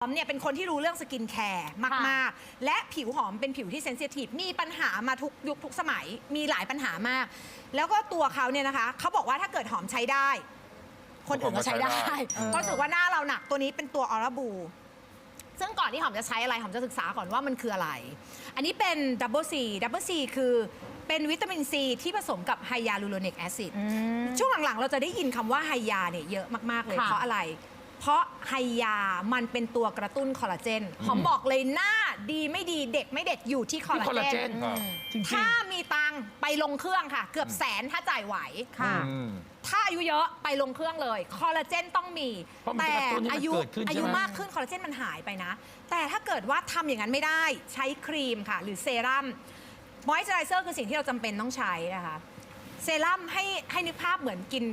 หอมเนี่ยเป็นคนที่รู้เรื่องสกินแคร์มาก ๆ และผิวหอมเป็นผิวที่เซนซิทีฟมีปัญหามาทุกยุคทุกสมัยมีหลายปัญหามาก แล้วก็ตัวเขาเนี่ยนะคะเขาบอกว่าถ้าเกิดหอมใช้ได้ คนอื่นก็ใช้ได้คนก็ใช้ได้ก็รู้สึกว่าหน้าเราหนักตัวนี้เป็นตัวออราบู ซึ่งก่อนที่หอมจะใช้อะไรหอมจะศึกษาก่อนว่ามันคืออะไร อันนี้เป็นดับเบิลซีดับเบิลซีคือเป็นวิตามินซีที่ผสมกับไฮยาลูโรนิกแอซิดช่วงหลังๆ เราจะได้ยินคำว่าไฮยาเนี่ยเยอะมากๆเลยค่ะเพราะอะไร เพราะไฮยามันเป็นตัวกระตุ้นคอลลาเจนหอมบอกเลยหน้าดีไม่ดีเด็กไม่เด็กอยู่ที่คอลที่ลาคอลลาเจเจนน ครับ จริงถ้ามีตังค์ไปลงเครื่องค่ะ เกือบแสนถ้าจ่ายไหวค่ะ อืม ถ้าอายุเยอะไปลงเครื่องเลย คอลลาเจนต้องมี เพราะมันแต่จะกระตุ้นให้มันอายุเกิดขึ้นอาใช่ยุไหมมากขึ้นคอลลาเจนมันหายไปนะ แต่ถ้าเกิดว่าทำอย่างนั้นไม่ได้ ใช้ครีมค่ะ หรือเซรั่มมอยส์เจอไรเซอร์คือสิ่งที่เราจำเป็นต้องใช้นะคะ เซรั่มให้ให้นึกภาพเหมือนกิน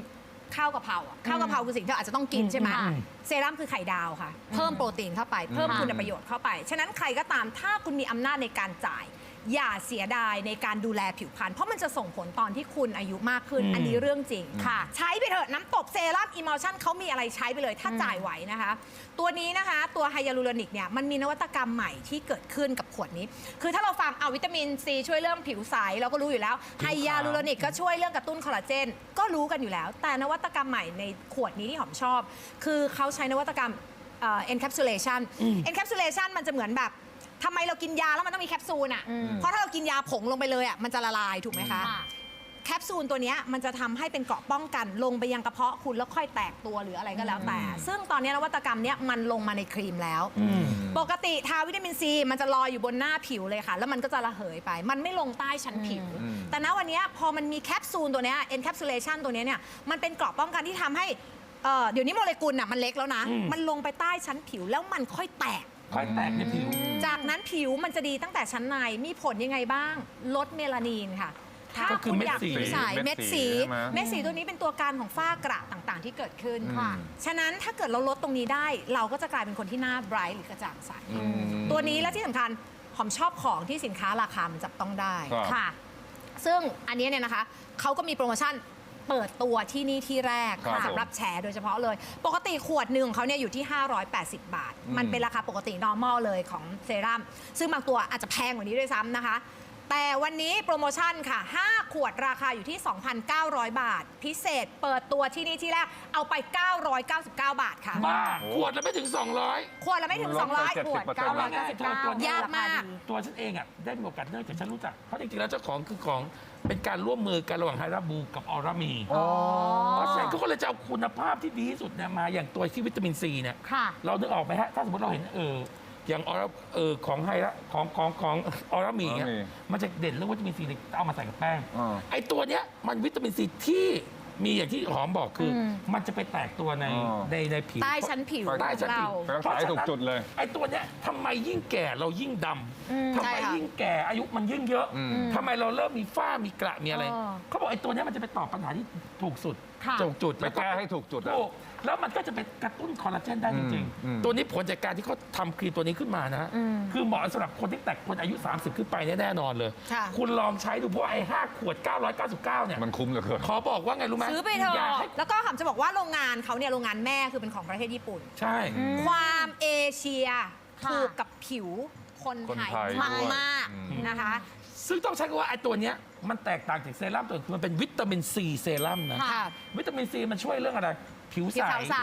ข้าวกะเพราอะข้าวกะเพราคือสิ่งที่เราอาจจะต้องกินใช่ไหมอืมเซรั่มคือไข่ดาวค่ะ เพิ่มโปรตีนเข้าไป เพิ่มค่ะคุณประโยชน์เข้าไป ฉะนั้นใครก็ตามถ้าคุณมีอำนาจในการจ่าย อย่าเสียดายในการดูแลผิวพรรณเพราะมันจะส่งผลตอนที่คุณอายุมากขึ้น อืม อันนี้เรื่องจริงค่ะ ใช้ไปเถอะน้ำตบเซรั่มอิม l ชั่นเขามีอะไรใช้ไปเลยถ้าจ่ายไหวนะคะ ตัวนี้นะคะตัวไฮยาลูโรนิกเนี่ยมันมีนวัตกรรมใหม่ที่เกิดขึ้นกับขวดนี้ คือถ้าเราฟังเอาวิตามินซีช่วยเรื่องผิวใสเราก็รู้อยู่แล้วไฮยาลูโรนิกก็ช่วยเรื่องกระตุ้นคอลลาเจนก็รู้กันอยู่แล้ว แต่นวัตกรรมใหม่ในขวดนี้ที่หอมชอบ คือเขาใช้นวัตกรรมเอ่อ encapsulation encapsulation มันจะเหมือนแบบ ทำไมเรากินยาแล้วมันต้องมีแคปซูลอะ อืม เพราะถ้าเรากินยาผงลงไปเลยอะมันจะละลายถูกไหมคะ ค่ะ แคปซูลตัวเนี้ยมันจะทำให้เป็นเกราะป้องกันลงไปยังกระเพาะคุณแล้วค่อยแตกตัวหรืออะไรก็แล้วแต่ ซึ่งตอนนี้นวัตกรรมเนี้ยมันลงมาในครีมแล้ว ปกติทาวิตามินซีมันจะลอยอยู่บนหน้าผิวเลยค่ะ แล้วมันก็จะระเหยไป มันไม่ลงใต้ชั้นผิวอืมแต่ณวันเนี้ยพอมันมีแคปซูลตัวเนี้ย encapsulation ตัวเนี้ยเนี่ยมันเป็นเกราะป้องกันที่ทำให้เอ่อเดี๋ยวนี้โมเลกุลน่ะมันเล็กแล้วนะอืมมันลงไปใต้ชั้นผิวแล้วมันค่อยแตก ค่อยแตกในผิว จากนั้นผิวมันจะดีตั้งแต่ชั้นในมีผลยังไงบ้าง ลดเมลานีนค่ะ ถ้าก็คือคุณเม็ดอยากสีผิวใสเม็เม็ดดสีสีใช่ไหม เม็ดสีตัวนี้เป็นตัวการของฝ้ากระต่างๆ ที่เกิดขึ้นค่ะ ฉะนั้นถ้าเกิดเราลดตรงนี้ได้ เราก็จะกลายเป็นคนที่หน้าไบรท์หรือกระจ่างใสอืมตัวนี้และที่สำคัญหอมชอบของที่สินค้าราคามันจับต้องได้ครับ ค่ะ ซึ่งอันนี้เนี่ยนะคะเขาก็มีโปรโมชั่น เปิดตัวที่นี่ที่แรกครับสำหรับแชร์โดยเฉพาะเลย ปกติขวดหนึ่งของเขาเนี่ยอยู่ที่ 580 บาทอืมมันเป็นราคาปกติ normal เลยของเซรั่มซึ่งบางตัวอาจจะแพงกว่านี้ด้วยซ้ำนะคะ แต่วันนี้โปรโมชั่นค่ะ 5 ขวดราคาอยู่ที่ 2,900 บาท พิเศษเปิดตัวที่นี่ที่แรก เอาไป 999 บาทค่ะ บ้าโอ้ขวดแล้วไม่ถึง 200 ขวดละไม่ถึงลดไป200 ขวด70%เอาง่ายๆเธอตัวเนี้ยากมาก ตัวฉันเองอะได้มีโอกาสเนื่องจากฉันรู้จัก เพราะจริงๆแล้วเจ้าของคือของเป็นการร่วมมือกันระหว่างไฮราบูกับออรามีอ๋อเพราะฉะนั้นเขาก็เลยจะเอาคุณภาพที่ดีที่สุดเนี่ยมาอย่างตัวที่วิตามินซีเนี่ยค่ะเรานึกออกไหมฮะถ้าสมมติเราเห็นเออ อย่างออราเออของไฮระของของของออรามีเนี่ยออรามีมันจะเด่นเรื่องวิตามินซีเนี่ยเอามาใส่กับแป้ง อ่า ไอ้ตัวเนี้ยมันวิตามินซีที่ มีอย่างที่หอมบอกคืออม มันจะไปแตกตัวในอ๋อ ในในผิว ใต้ชั้นผิวใต้ชั้นเราไปรักษาให้ถูกจุดเลย ไอ้ตัวเนี้ยทำไมยิ่งแก่เรายิ่งดอืมำทำไมใช่ค่ะยิ่งแก่อายุมันยิ่งเยอะอืม ทำไมเราเริ่มมีฝ้ามีกระมีอะไรอ๋อเขาบอกไอ้ตัวเนี้ยมันจะไปตอบปัญหาที่ถูกสุดค่ะถูกจุดไปแก้ให้ถูกจุดอะ ถูกแล้วมันก็จะไปกระตุ้นคอลลาเจนได้จริง อืม ๆ ตัวนี้ผลจากการที่เขาทำครีมตัวนี้ขึ้นมานะฮะอืมคือเหมาะสำหรับคนที่แตกคนอายุ 30 ขึ้นไปแน่ๆนอนเลย ค่ะ คุณลองใช้ดูเพราะไอ้5ขวด 999 เนี่ย มันคุ้มเหลือเกิน ขอบอกว่าไงรู้ไหมซื้อไปเถยากอะให้แล้วก็หอมจะบอกว่าโรงงานเขาเนี่ยโรงงานแม่คือเป็นของประเทศญี่ปุ่น ใช่ความเอเชียค่ะ ถูกกับผิวคนคนไทยไทยมากด้วย มากอืมนะคะ ซึ่งต้องใช้คำว่าไอ้ตัวเนี้ยมันแตกต่างจากเซรั่มตัวอื่นคือมันเป็นวิตามินซีเซรั่มนะ ค่ะ วิตามินซีมันช่วยเรื่องอะไร ผิวผิใสวขาวใส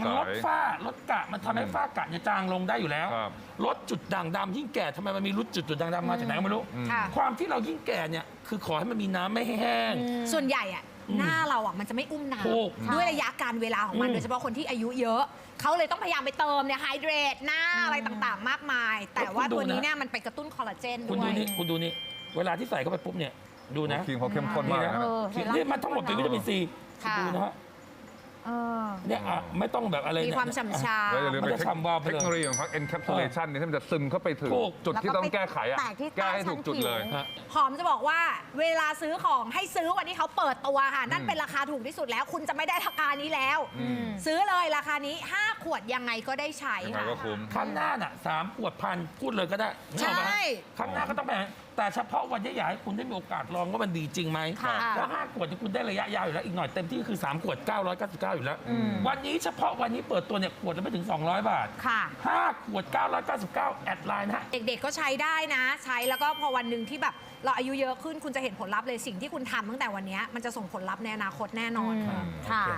มันลดฝ้า ลดกระมันทำให้ฝ้ากระเนี่ยจางลงได้อยู่แล้ว ครับ ลดจุดด่างดำยิ่งแก่ทำไมมันมีรุดจุดจุดด่างดำมาจากไหนก็ไม่รู้อืมค่ะ ความที่เรายิ่งแก่เนี่ยคือขอให้มันมีน้ำไม่ให้แห้ง ส่วนใหญ่อะอืม หน้าเราอะมันจะไม่อุ้มน้ถูกำด้วยระยะการเวลาของมันอืม โดยเฉพาะคนที่อายุเยอะ เขาเลยต้องพยายามไปเติมเนี่ยไฮเดรตหน้าอะไรต่างๆ มากมาย แต่ว่าตัวนี้เนี่ยมันไปกระตุ้นคอลลาเจนคุณด้วดูยนี่คุณดูนี่ เวลาที่ใส่เข้าไปปุ๊บเนี่ย ดูนะครีมเขาเข้มข้นมากนี่นะนะเออนี่มันทั้งหมดเป็นวิตามินซีค่ะ ดูนะฮะ เออ เนี่ยอะไม่ต้องแบบอะไรมีเนี่ย ความฉ่ำชา แล้วอย่าลืมมันไปจะฉ่ำวาวไปเทคเลยโนโลยีของเขา encapsulation เนี่ยที่มันจะซึมเข้าไปถึงถูก จุดที่ต้องแก้ไขอะแตกที่ใต้แก้ให้ถูกจุดเลยชั้นผิวฮะ หอมจะบอกว่าเวลาซื้อของให้ซื้อวันที่เขาเปิดตัวค่ะ นั่นอืมเป็นราคาถูกที่สุดแล้ว คุณจะไม่ได้ราคานี้แล้วอืมซื้อเลยราคานี้ 5 ขวดยังไงก็ได้ใช้ยังไงค่ะ ก็คุ้ม ข้างหน้าน่ะสามขวดพันพูดเลยก็ได้นึกออกไหมใช่ ข้างหน้าก็ต้องไปแต่เฉพาะวันนี้อยากให้คุณได้มีโอกาสลองว่ามันดีจริงไหมค่ะแล้วห้าขวดที่คุณได้ระยะยาวอยู่แล้วอีกหน่อยเต็มที่คือ 3 ขวด 999บอยู่แล้ว อืมวันนี้เฉพาะวันนี้เปิดตัวเนี่ยขวดละไม่ถึง 200 บาทค่ะ5ขวด 999 แอดไลน์นะฮะ เด็กๆก็ใช้ได้นะ ใช้แล้วก็พอวันหนึ่งที่แบบ เราอายุเยอะขึ้นคุณจะเห็นผลลัพธ์เลยสิ่งที่คุณทำตั้งแต่วันเนี้ยมันจะส่งผลลัพธ์ในอนาคตแน่นอน อืม ค่ะโอเค